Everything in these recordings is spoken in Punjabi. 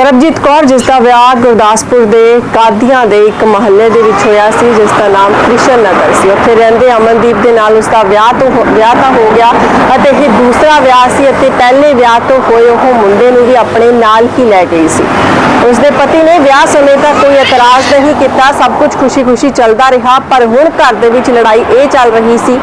ਸਰਬਜੀਤ ਕੌਰ, ਜਿਸ ਦਾ ਵਿਆਹ ਗੁਰਦਾਸਪੁਰ ਦੇ ਕਾਦੀਆਂ ਦੇ ਇੱਕ ਮਹੱਲੇ ਦੇ ਵਿੱਚ ਹੋਇਆ ਸੀ, ਜਿਸ ਦਾ ਨਾਮ ਕ੍ਰਿਸ਼ਨ ਨਗਰ ਸੀ। ਉੱਥੇ ਰਹਿੰਦੇ ਅਮਨਦੀਪ ਦੇ ਨਾਲ ਉਸ ਦਾ ਵਿਆਹ ਤੋਂ ਵਿਆਹ ਤਾਂ ਹੋ ਗਿਆ, ਅਤੇ ਇਹ ਦੂਸਰਾ ਵਿਆਹ ਸੀ ਅਤੇ ਪਹਿਲੇ ਵਿਆਹ ਤੋਂ ਹੋਏ ਉਹ ਮੁੰਡੇ ਨੂੰ ਵੀ ਆਪਣੇ ਨਾਲ ਹੀ ਲੈ ਗਈ ਸੀ। ਉਸ ਦੇ ਪਤੀ ਨੇ ਵਿਆਹ ਸਮੇਂ ਤਾਂ ਕੋਈ ਇਤਰਾਜ਼ ਨਹੀਂ ਕੀਤਾ, ਸਭ ਕੁਝ ਖੁਸ਼ੀ-ਖੁਸ਼ੀ ਚੱਲਦਾ ਰਿਹਾ, ਪਰ ਹੁਣ ਘਰ ਦੇ ਵਿੱਚ ਲੜਾਈ ਇਹ ਚੱਲ ਰਹੀ ਸੀ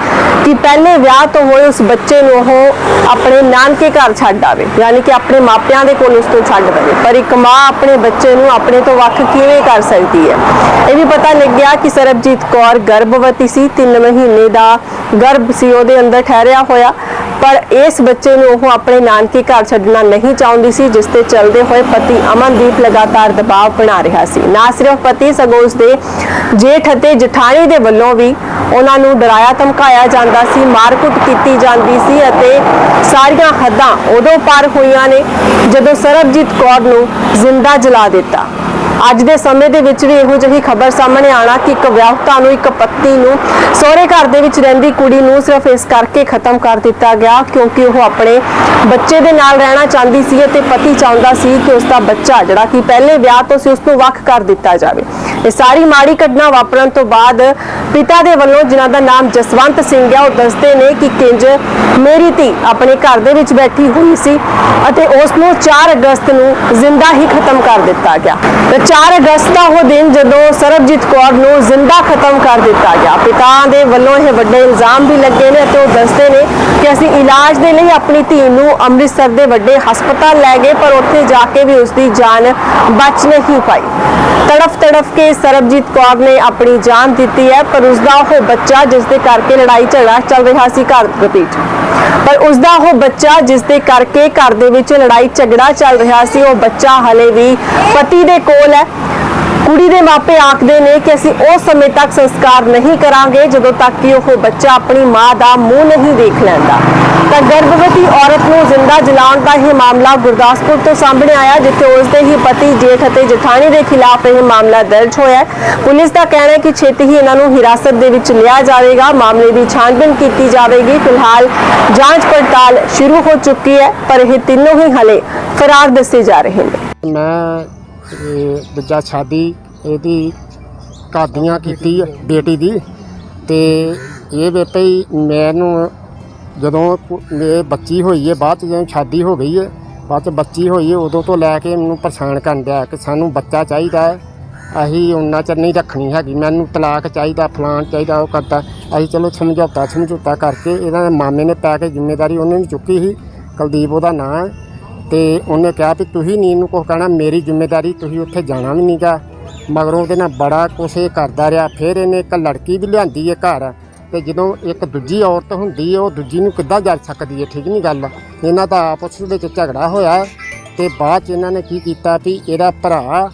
ਕਿ ਪਹਿਲੇ ਵਿਆਹ ਤੋਂ ਹੋਏ ਉਸ ਬੱਚੇ ਨੂੰ ਉਹ ਆਪਣੇ ਨਾਨਕੇ ਘਰ ਛੱਡ ਆਵੇ, ਯਾਨੀ ਕਿ ਆਪਣੇ ਮਾਪਿਆਂ ਦੇ ਕੋਲ ਉਸ ਤੋਂ ਛੱਡ ਦੇਵੇ। ਪਰ ਇੱਕ ਮਾਂ ਆਪਣੇ ਬੱਚੇ ਨੂੰ ਆਪਣੇ ਤੋਂ ਵੱਖ ਕਿਵੇਂ ਕਰ ਸਕਦੀ ਹੈ? ਇਹ ਵੀ ਪਤਾ ਲੱਗਿਆ ਕਿ ਸਰਬਜੀਤ ਕੌਰ ਗਰਭਵਤੀ ਸੀ 3 ਮਹੀਨੇ ਦਾ ਗਰਭ ਸੀ, ਉਹਦੇ ਅੰਦਰ ਠਹਿਰਿਆ ਹੋਇਆ। ਪਰ ਇਸ ਬੱਚੇ ਨੂੰ ਉਹ ਆਪਣੇ ਨਾਨਕੇ ਘਰ ਛੱਡਣਾ ਨਹੀਂ ਚਾਹੁੰਦੀ ਸੀ, ਜਿਸ ਤੇ ਚੱਲਦੇ ਹੋਏ ਪਤੀ ਅਮਨਦੀਪ ਲਗਾਤਾਰ ਦਬਾਅ ਬਣਾ ਰਿਹਾ ਸੀ। ਨਾ ਸਿਰਫ ਪਤੀ ਸਗੋਂ ਉਸ ਦੇ ਜੇਠ ਅਤੇ ਜਠਾਣੀ ਦੇ ਵੱਲੋਂ ਵੀ ਉਹਨਾਂ ਨੂੰ ਡਰਾਇਆ, ਧਮਕਾਇਆ ਜਾਂਦਾ ਸੀ, ਮਾਰਕੁੱਟ ਕੀਤੀ ਜਾਂਦੀ ਸੀ ਅਤੇ ਸਾਰੀਆਂ ਹੱਦਾਂ ਉਦੋਂ ਪਾਰ ਹੋਈਆਂ ਨੇ ਜਦੋਂ ਸਰਬਜੀਤ ਕੌਰ ਨੂੰ ਜ਼ਿੰਦਾ ਜਲਾ ਦਿੱਤਾ। ਅੱਜ ਦੇ ਸਮੇਂ ਦੇ ਵਿੱਚ ਵੀ ਇਹੋ ਜਿਹੀ ਖਬਰ ਸਾਹਮਣੇ ਆਣਾ ਕਿ ਇੱਕ ਵਿਆਹੁਤਾ ਨੂੰ, ਇੱਕ ਪਤੀ ਨੂੰ, ਸਹੁਰੇ ਘਰ ਦੇ ਵਿੱਚ ਰਹਿੰਦੀ ਕੁੜੀ ਨੂੰ ਸਿਰਫ ਇਸ ਕਰਕੇ ਖਤਮ ਕਰ ਦਿੱਤਾ ਗਿਆ ਕਿਉਂਕਿ ਉਹ ਆਪਣੇ ਬੱਚੇ ਦੇ ਨਾਲ ਰਹਿਣਾ ਚਾਹੁੰਦੀ ਸੀ ਅਤੇ ਪਤੀ ਚਾਹੁੰਦਾ ਸੀ ਕਿ ਉਸ ਦਾ ਬੱਚਾ, ਜਿਹੜਾ ਕਿ ਪਹਿਲੇ ਵਿਆਹ ਤੋਂ ਸੀ, ਉਸ ਨੂੰ ਵੱਖ ਕਰ ਦਿੱਤਾ ਜਾਵੇ। ਇਹ ਸਾਰੀ ਮਾੜੀ ਘਟਨਾ ਵਾਪਰਨ ਤੋਂ ਬਾਅਦ ਪਿਤਾ ਦੇ ਵੱਲੋਂ, ਜਿਨ੍ਹਾਂ ਦਾ ਨਾਮ ਜਸਵੰਤ ਸਿੰਘ ਹੈ, ਉਹ ਦੱਸਦੇ ਨੇ ਕਿ ਕਿੰਜ ਮੇਰੀ ਧੀ ਆਪਣੇ ਘਰ ਦੇ ਵਿੱਚ ਬੈਠੀ ਹੋਈ ਸੀ ਅਤੇ ਉਸ ਨੂੰ 4 ਅਗਸਤ ਨੂੰ ਜ਼ਿੰਦਾ ਹੀ ਖਤਮ ਕਰ ਦਿੱਤਾ ਗਿਆ। 4 ਅਗਸਤ ਦਾ ਉਹ ਦਿਨ ਜਦੋਂ ਸਰਬਜੀਤ ਕੌਰ ਨੂੰ ਜ਼ਿੰਦਾ ਖਤਮ ਕਰ ਦਿੱਤਾ ਗਿਆ। ਪਿਤਾ ਦੇ ਵੱਲੋਂ ਇਹ ਵੱਡੇ ਇਲਜ਼ਾਮ ਵੀ ਲੱਗੇ ਨੇ ਅਤੇ ਉਹ ਦੱਸਦੇ ਨੇ ਕਿ ਅਸੀਂ ਇਲਾਜ ਦੇ ਲਈ ਆਪਣੀ ਧੀ ਨੂੰ ਅੰਮ੍ਰਿਤਸਰ ਦੇ ਵੱਡੇ ਹਸਪਤਾਲ ਲੈ ਗਏ, ਪਰ ਉੱਥੇ ਜਾ ਕੇ ਵੀ ਉਸ ਦੀ ਜਾਨ ਬਚ ਨਹੀਂ ਪਾਈ। ਤੜਫ ਤੜਫ ਕੇ ਸਰਬਜੀਤ ਕੌਰ ਨੇ ਆਪਣੀ ਜਾਨ ਦਿੱਤੀ ਹੈ, ਪਰ ਉਸ ਦਾ ਉਹ ਬੱਚਾ ਜਿਸ ਦੇ ਕਰਕੇ ਲੜਾਈ ਝਗੜਾ ਚੱਲ ਰਿਹਾ ਸੀ, ਘਰ ਦੇ ਵਿੱਚ ਪਰ ਉਸ ਦਾ ਉਹ ਬੱਚਾ ਜਿਸ ਦੇ ਕਰਕੇ ਘਰ ਦੇ ਵਿੱਚ ਲੜਾਈ ਝਗੜਾ ਚੱਲ ਰਿਹਾ ਸੀ, ਉਹ ਬੱਚਾ ਹਲੇ ਵੀ ਪਤੀ ਦੇ ਕੋਲ ਹੈ। ਕੁੜੀ ਦੇ ਮਾਪੇ ਆਖਦੇ ਨੇ ਕਿ ਅਸੀਂ ਉਸ ਸਮੇਂ ਤੱਕ ਸੰਸਕਾਰ ਨਹੀਂ ਕਰਾਂਗੇ ਜਦੋਂ ਤੱਕ ਕਿ ਉਹ ਬੱਚਾ ਆਪਣੀ ਮਾਂ ਦਾ ਮੂੰਹ ਨਹੀਂ ਦੇਖ ਲੈਂਦਾ। ਤਾਂ ਗਰਭਵਤੀ ਔਰਤ ਨੂੰ ਜ਼ਿੰਦਾ ਜਲਾਉਣ ਦਾ ਇਹ ਮਾਮਲਾ ਗੁਰਦਾਸਪੁਰ ਤੋਂ ਸਾਹਮਣੇ ਆਇਆ, ਜਿੱਥੇ ਉਸ ਦੇ ਹੀ ਪਤੀ ਜੇਠ ਅਤੇ ਜਠਾਣੀ ਦੇ ਖਿਲਾਫ ਇਹ ਮਾਮਲਾ ਦਰਜ ਹੋਇਆ ਹੈ। ਪੁਲਿਸ ਦਾ ਕਹਿਣਾ ਹੈ ਕਿ ਛੇਤੀ ਹੀ ਇਹਨਾਂ ਨੂੰ ਹਿਰਾਸਤ ਦੇ ਵਿੱਚ ਲਿਆ ਜਾਵੇਗਾ। ਮਾਮਲੇ ਦੀ ਛਾਣਬੀਣ ਕੀਤੀ ਜਾਵੇਗੀ। ਫਿਲਹਾਲ ਜਾਂਚ ਪੜਤਾਲ ਸ਼ੁਰੂ ਹੋ ਚੁੱਕੀ ਹੈ, ਪਰ ਇਹ ਤਿੰਨੋਂ ਹੀ ਹਲੇ ਫਰਾਰ ਦੱਸੇ ਜਾ ਰਹੇ ਨੇ। ਮੈਂ ਇਹ ਦੂਜਾ ਸ਼ਾਦੀ ਇਹਦੀ ਕਾਦੀਆਂ ਕੀਤੀ ਹੈ ਬੇਟੀ ਦੀ। ਤੇ ਇਹ ਵੇ ਭਈ ਮੈਨੂੰ ਜਦੋਂ ਇਹ ਬੱਚੀ ਹੋਈ ਹੈ ਬਾਅਦ ਚ ਜਦੋਂ ਸ਼ਾਦੀ ਹੋ ਗਈ ਹੈ ਬਾਅਦ ਚ ਬੱਚੀ ਹੋਈ ਹੈ ਉਦੋਂ ਤੋਂ ਲੈ ਕੇ ਮੈਨੂੰ ਪਰੇਸ਼ਾਨ ਕਰਨ ਦਿਆ ਕਿ ਸਾਨੂੰ ਬੱਚਾ ਚਾਹੀਦਾ ਹੈ ਅਸੀਂ ਉਹਨਾਂ ਚਿਰ ਨਹੀਂ ਰੱਖਣੀ ਹੈਗੀ, ਮੈਨੂੰ ਤਲਾਕ ਚਾਹੀਦਾ, ਫਲਾਣ ਚਾਹੀਦਾ, ਉਹ ਕਰਦਾ। ਅਸੀਂ ਚਲੋ ਸਮਝੌਤਾ ਸਮਝੌਤਾ ਕਰਕੇ ਇਹਦਾ ਮਾਮੇ ਨੇ ਪੈ ਕੇ ਜ਼ਿੰਮੇਵਾਰੀ ਉਹਨੇ ਵੀ ਚੁੱਕੀ ਸੀ, ਕੁਲਦੀਪ ਉਹਦਾ ਨਾਂ ਹੈ ਤੇ ਉਹਨੇ ਕਿਹਾ ਵੀ ਤੁਸੀਂ ਨਹੀਂ ਇਹਨੂੰ ਕੁਛ ਕਹਿਣਾ, ਮੇਰੀ ਜ਼ਿੰਮੇਵਾਰੀ ਤੁਸੀਂ ਉੱਥੇ ਜਾਣਾ ਵੀ ਨਹੀਂਗਾ ਮਗਰੋਂ ਉਹਦੇ ਨਾਲ ਬੜਾ ਕੁਛ ਇਹ ਕਰਦਾ ਰਿਹਾ। ਫਿਰ ਇਹਨੇ ਇੱਕ ਲੜਕੀ ਵੀ ਲਿਆਂਦੀ ਹੈ ਘਰ ਤੇ ਜਦੋਂ ਇੱਕ ਦੂਜੀ ਔਰਤ ਹੁੰਦੀ ਹੈ ਉਹ ਦੂਜੀ ਨੂੰ ਕਿੱਦਾਂ ਜਲ ਸਕਦੀ ਹੈ ਠੀਕ ਨਹੀਂ ਗੱਲ? ਇਹਨਾਂ ਦਾ ਆਪਸ ਵਿੱਚ ਝਗੜਾ ਹੋਇਆ ਤੇ ਬਾਅਦ ਚ ਇਹਨਾਂ ਨੇ ਕੀ ਕੀਤਾ ਵੀ ਇਹਦਾ ਭਰਾ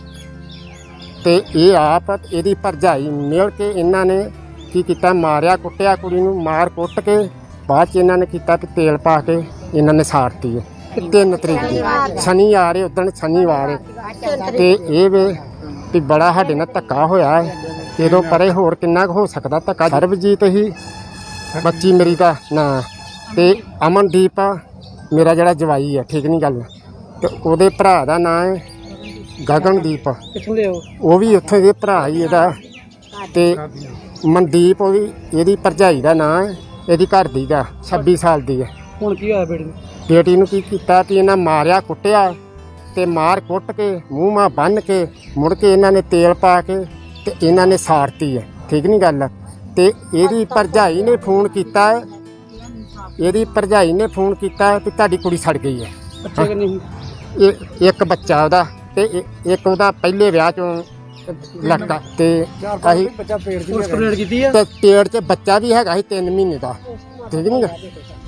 ਤੇ ਇਹ ਆਪ ਇਹਦੀ ਭਰਜਾਈ ਮਿਲ ਕੇ ਇਹਨਾਂ ਨੇ ਕੀ ਕੀਤਾ, ਮਾਰਿਆ, ਕੁੱਟਿਆ, ਕੁੜੀ ਨੂੰ ਮਾਰ ਕੁੱਟ ਕੇ ਬਾਅਦ ਚ ਇਹਨਾਂ ਨੇ ਕੀਤਾ ਕਿ ਤੇਲ ਪਾ ਕੇ ਇਹਨਾਂ ਨੇ ਸਾੜਤੀ ਹੈ ਤੇ ਤਿੰਨ ਤਰੀਕ ਦੀ। ਸ਼ਨੀ ਆ ਰਹੇ ਉਦੋਂ ਸ਼ਨੀਵਾਰ ਹੈ। ਤੇ ਇਹ ਵੇ ਵੀ ਬੜਾ ਸਾਡੇ ਨਾਲ ਧੱਕਾ ਹੋਇਆ ਹੈ ਇਹਦੋਂ ਪਰੇ ਹੋਰ ਕਿੰਨਾ ਕੁ ਹੋ ਸਕਦਾ ਧੱਕਾ? ਸਰਬਜੀਤ ਹੀ ਬੱਚੀ ਮੇਰੀ ਦਾ ਨਾਂ। ਤੇ ਅਮਨਦੀਪ ਆ, ਮੇਰਾ ਜਿਹੜਾ ਜਵਾਈ ਹੈ ਠੀਕ ਨਹੀਂ ਗੱਲ। ਤੇ ਉਹਦੇ ਭਰਾ ਦਾ ਨਾਂ ਹੈ ਗਗਨਦੀਪ। ਉਹ ਵੀ ਉੱਥੇ ਦੇ ਭਰਾ ਹੀ ਇਹਦਾ। ਤੇ ਮਨਦੀਪ ਉਹ ਵੀ ਇਹਦੀ ਭਰਜਾਈ ਦਾ ਨਾਂ ਹੈ ਇਹਦੀ ਘਰ ਦੀ ਦਾ 26 ਸਾਲ ਦੀ ਹੈ ਹੁਣ ਕੀ ਹੋਇਆ ਬੇਟੇ ਬੇਟੀ ਨੂੰ ਕੀ ਕੀਤਾ ਕਿ ਇਹਨਾਂ ਮਾਰਿਆ ਕੁੱਟਿਆ ਤੇ ਮਾਰ ਕੁੱਟ ਕੇ ਮੂੰਹ ਮਾ ਬੰਨ ਕੇ ਮੁੜ ਕੇ ਇਹਨਾਂ ਨੇ ਤੇਲ ਪਾ ਕੇ ਤੇ ਇਹਨਾਂ ਨੇ ਸਾੜਤੀ ਹੈ। ਠੀਕ ਨਹੀਂ ਗੱਲ? ਤੇ ਇਹਦੀ ਭਰਜਾਈ ਨੇ ਫੋਨ ਕੀਤਾ ਹੈ। ਇਹਦੀ ਭਰਜਾਈ ਨੇ ਫੋਨ ਕੀਤਾ ਕਿ ਤੁਹਾਡੀ ਕੁੜੀ ਸੜ ਗਈ ਹੈ। ਬੱਚਾ ਕਿ ਨਹੀਂ ਇਹ ਇੱਕ ਬੱਚਾ ਉਹਦਾ ਤੇ ਇੱਕ ਉਹਦਾ ਪਹਿਲੇ ਵਿਆਹ ਚੋਂ ਲੜਕਾ ਤੇ ਅਸੀਂ ਬੱਚਾ ਪੇੜ ਚ ਕੰਪਲੇਂਟ ਕੀਤੀ ਆ ਤੇ ਪੇਟ 'ਚ ਬੱਚਾ ਵੀ ਹੈਗਾ ਸੀ 3 ਮਹੀਨੇ ਦਾ। ਠੀਕ ਨਹੀਂ ਗਾ?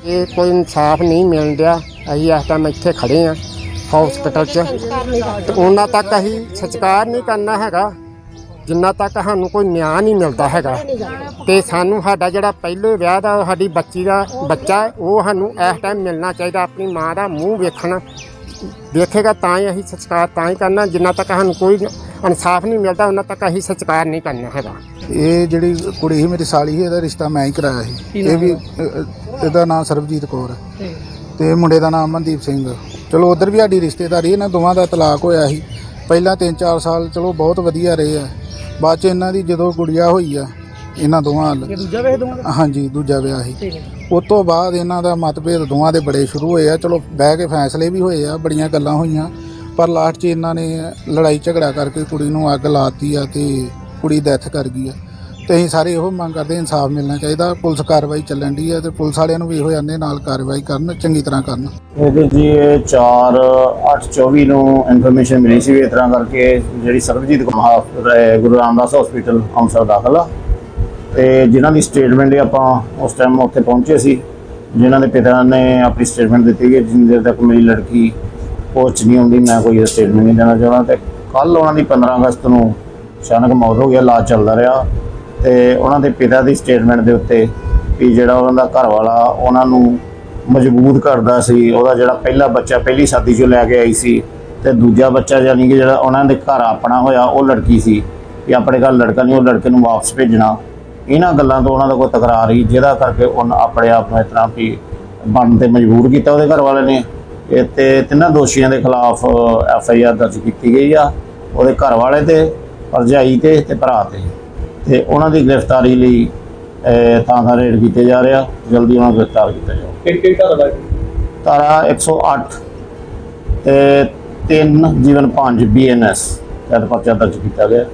ਇਹ ਕੋਈ ਇਨਸਾਫ ਨਹੀਂ ਮਿਲ ਰਿਹਾ ਅਸੀਂ ਇਸ ਟਾਈਮ ਇੱਥੇ ਖੜੇ ਆ ਹਸਪੀਟਲ 'ਚ। ਤੇ ਉਹਨਾਂ ਤੱਕ ਅਸੀਂ ਸਤਿਕਾਰ ਨਹੀਂ ਕਰਨਾ ਹੈਗਾ। ਜਿੰਨਾ ਤੱਕ ਸਾਨੂੰ ਕੋਈ ਨਿਆਂ ਨਹੀਂ ਮਿਲਦਾ ਹੈਗਾ। ਤੇ ਸਾਨੂੰ ਸਾਡਾ ਜਿਹੜਾ ਪਹਿਲੇ ਵਿਆਹ ਦਾ ਸਾਡੀ ਬੱਚੀ ਦਾ ਬੱਚਾ ਉਹ ਸਾਨੂੰ ਇਸ ਟਾਈਮ ਮਿਲਣਾ ਚਾਹੀਦਾ। ਆਪਣੀ ਮਾਂ ਦਾ ਮੂੰਹ ਵੇਖਣਾ। ਦੇਖੇਗਾ ਤਾਂ ਹੀ ਅਸੀਂ ਸਤਿਕਾਰ ਤਾਂ ਹੀ ਕਰਨਾ। ਜਿੰਨਾ ਤੱਕ ਸਾਨੂੰ ਕੋਈ ਇਨਸਾਫ ਨਹੀਂ ਮਿਲਦਾ ਉਹਨਾਂ ਤੱਕ ਅਸੀਂ ਸੰਸਕਾਰ ਨਹੀਂ ਕਰਨਾ ਹੈਗਾ। ਇਹ ਜਿਹੜੀ ਕੁੜੀ ਸੀ ਮੇਰੀ ਸਾਲੀ ਸੀ ਇਹਦਾ ਰਿਸ਼ਤਾ ਮੈਂ ਹੀ ਕਰਾਇਆ ਸੀ। ਇਹ ਵੀ ਅ, ਇਹਦਾ ਨਾਮ ਸਰਬਜੀਤ ਕੌਰ ਹੈ। ਤੇ ਮੁੰਡੇ ਦਾ ਨਾਮ ਮਨਦੀਪ ਸਿੰਘ। ਚਲੋ ਉਧਰ ਵੀ ਸਾਡੀ ਰਿਸ਼ਤੇਦਾਰੀ ਇਹਨਾਂ ਦੋਵਾਂ ਦਾ ਤਲਾਕ ਹੋਇਆ ਸੀ। ਪਹਿਲਾਂ 3-4 ਸਾਲ ਚਲੋ ਬਹੁਤ ਵਧੀਆ ਰਹੇ ਆ। ਬਾਅਦ ਚ ਇਹਨਾਂ ਦੀ ਜਦੋਂ ਗੁੜੀਆ ਹੋਈ ਆ ਇਹਨਾਂ ਦੋਵਾਂ ਨਾਲ। ਦੂਜਾ ਵੇਖ ਦੂੰਗਾ ਹਾਂਜੀ ਦੂਜਾ ਵਿਆਹ ਸੀ। ਠੀਕ ਹੈ। ਉਸ ਤੋਂ ਬਾਅਦ ਇਹਨਾਂ ਦਾ ਮਤਭੇਦ ਦੋਵਾਂ ਦੇ ਬੜੇ ਸ਼ੁਰੂ ਹੋਏ ਆ। ਚਲੋ ਬਹਿ ਕੇ ਫੈਸਲੇ ਵੀ ਹੋਏ ਆ ਬੜੀਆਂ ਗੱਲਾਂ ਹੋਈਆਂ। ਪਰ ਲਾਸਟ 'ਚ ਇਹਨਾਂ ਨੇ ਲੜਾਈ ਝਗੜਾ ਕਰਕੇ ਕੁੜੀ ਨੂੰ ਅੱਗ ਲਾਤੀ ਆ ਤੇ ਕੁੜੀ ਡੈਥ ਕਰ ਗਈ ਆ। ਤੇ ਅਸੀਂ ਸਾਰੇ ਇਹੋ ਮੰਗ ਕਰਦੇ ਇਨਸਾਫ ਮਿਲਣਾ ਚਾਹੀਦਾ, ਪੁਲਿਸ ਕਾਰਵਾਈ ਚੱਲਣ ਦੀ ਆ ਤੇ ਪੁਲਿਸ ਵਾਲਿਆਂ ਨੂੰ ਵੀ ਇਹੋ ਜਾਂਦੇ ਨਾਲ ਕਾਰਵਾਈ ਕਰਨ, ਚੰਗੀ ਤਰ੍ਹਾਂ ਕਰਨ। ਇਹਦੇ ਜੀ ਇਹ 4 8 24 ਨੂੰ ਇਨਫੋਰਮੇਸ਼ਨ ਮਿਲੀ ਸੀ ਵੀ ਇਸ ਤਰ੍ਹਾਂ ਕਰਕੇ ਜਿਹੜੀ ਸਰਬਜੀਤ ਕੁਮਾਰ ਗੁਰੂ ਰਾਮਦਾਸ ਹਸਪੀਟਲ ਅੰਮ੍ਰਿਤਸਰ ਦਾਖਲਾ ਆ। ਤੇ ਜਿਨ੍ਹਾਂ ਦੀ ਸਟੇਟਮੈਂਟ ਆਪਾਂ ਉਸ ਟਾਈਮ ਉੱਥੇ ਪਹੁੰਚੇ ਸੀ, ਜਿਨ੍ਹਾਂ ਦੇ ਪਿਤਾ ਨੇ ਆਪਣੀ ਸਟੇਟਮੈਂਟ ਦਿੱਤੀ ਕਿ ਜਿੰਨੀ ਦੇਰ ਤੱਕ ਮੇਰੀ ਲੜਕੀ ਪਹੁੰਚ ਨਹੀਂ ਆਉਂਦੀ, ਮੈਂ ਕੋਈ ਸਟੇਟਮੈਂਟ ਨਹੀਂ ਦੇਣਾ ਚਾਹੁੰਦਾ ਤੇ ਕੱਲ ਉਹਨਾਂ ਦੀ 15 ਅਗਸਤ ਨੂੰ ਅਚਾਨਕ ਮੌਤ ਹੋ ਗਿਆ ਇਲਾਜ ਚੱਲਦਾ ਰਿਹਾ ਤੇ ਉਹਨਾਂ ਦੇ ਪਿਤਾ ਦੀ ਸਟੇਟਮੈਂਟ ਦੇ ਉੱਤੇ ਵੀ ਜਿਹੜਾ ਉਹਨਾਂ ਦਾ ਘਰ ਵਾਲਾ ਉਹਨਾਂ ਨੂੰ ਮਜ਼ਬੂਤ ਕਰਦਾ ਸੀ, ਉਹਦਾ ਜਿਹੜਾ ਪਹਿਲਾ ਬੱਚਾ, ਪਹਿਲੀ ਸ਼ਾਦੀ 'ਚੋਂ ਲੈ ਕੇ ਆਈ ਸੀ ਤੇ ਦੂਜਾ ਬੱਚਾ ਯਾਨੀ ਕਿ ਜਿਹੜਾ ਉਹਨਾਂ ਦੇ ਘਰ ਆਪਣਾ ਹੋਇਆ, ਉਹ ਲੜਕੀ ਸੀ ਕਿ ਆਪਣੇ ਘਰ ਲੜਕਾ ਨਹੀਂ, ਉਹ ਲੜਕੇ ਨੂੰ ਵਾਪਸ ਭੇਜਣਾ। ਇਹਨਾਂ ਗੱਲਾਂ ਤੋਂ ਉਹਨਾਂ ਦਾ ਕੋਈ ਤਕਰਾਰ ਹੀ, ਜਿਹਦਾ ਕਰਕੇ ਉਹਨਾਂ ਆਪਣੇ ਆਪ ਨੂੰ ਇਸ ਵੀ ਬਣਨ ਤੇ ਮਜਬੂਰ ਕੀਤਾ ਉਹਦੇ ਘਰ ਵਾਲੇ ਨੇ। ਤੇ ਤਿੰਨਾਂ ਦੋਸ਼ੀਆਂ ਦੇ ਖਿਲਾਫ ਐਫ ਆਈ ਆਰ ਦਰਜ ਕੀਤੀ ਗਈ ਆ। ਉਹਦੇ ਘਰ ਵਾਲੇ ਤੇ ਭਰਜਾਈ ਤੇ ਤੇ ਭਰਾ ਤੇ। ਤੇ ਉਹਨਾਂ ਦੀ ਗ੍ਰਿਫਤਾਰੀ ਲਈ ਥਾਂ ਥਾਂ ਰੇਡ ਕੀਤੇ ਜਾ ਰਿਹਾ ਜਲਦੀ ਉਹਨਾਂ ਨੂੰ ਗ੍ਰਿਫਤਾਰ ਕੀਤਾ ਜਾਊ। ਕਿਹੜੀ ਕਿਹੜੀ ਧਾਰਾ ਦਾ ਧਾਰਾ 108 ਤੇ 3 ਜੀਵਨ 5 ਬੀਐਨਐਸ ਦਾ ਪਰਚਾ ਦਰਜ ਕੀਤਾ ਗਿਆ।